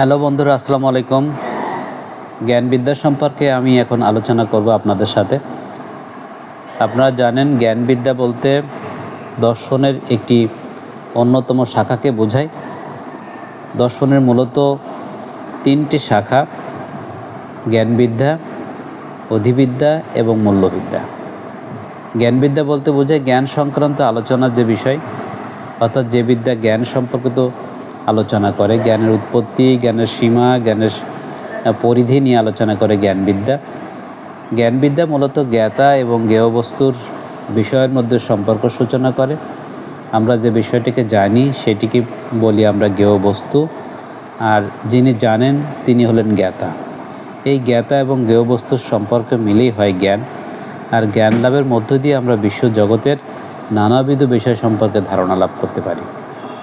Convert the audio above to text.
Hello বন্ধুরা, আসসালামু আলাইকুম। জ্ঞানবিদ্যা সম্পর্কে আমি এখন আলোচনা করব আপনাদের সাথে। আপনারা জানেন, জ্ঞানবিদ্যা বলতে দর্শনের একটি অন্যতম শাখাকে বোঝায়। দর্শনের মূলত তিনটি শাখা, জ্ঞানবিদ্যা, অধিবিদ্যা এবং মূল্যবিদ্যা। জ্ঞানবিদ্যা বলতে বোঝায় জ্ঞান সংক্রান্ত আলোচনার যে বিষয়, অর্থাৎ যে বিদ্যা জ্ঞান সম্পর্কিত আলোচনা করে, জ্ঞানের উৎপত্তি, জ্ঞানের সীমা, জ্ঞানের পরিধি নিয়ে আলোচনা করে জ্ঞানবিদ্যা। জ্ঞানবিদ্যা মূলত জ্ঞাতা এবং জ্ঞেয় বস্তুর বিষয়ের মধ্যে সম্পর্ক সূচনা করে। আমরা যে বিষয়টিকে জানি, সেটিকে বলি আমরা জ্ঞেয় বস্তু আর যিনি জানেন, তিনি হলেন জ্ঞাতা। এই জ্ঞাতা এবং জ্ঞেয় বস্তুর সম্পর্ক মিলেই হয় জ্ঞান। আর জ্ঞান লাভের মধ্য দিয়ে আমরা বিশ্ব জগতের নানাবিধ বিষয় সম্পর্কে ধারণা লাভ করতে পারি।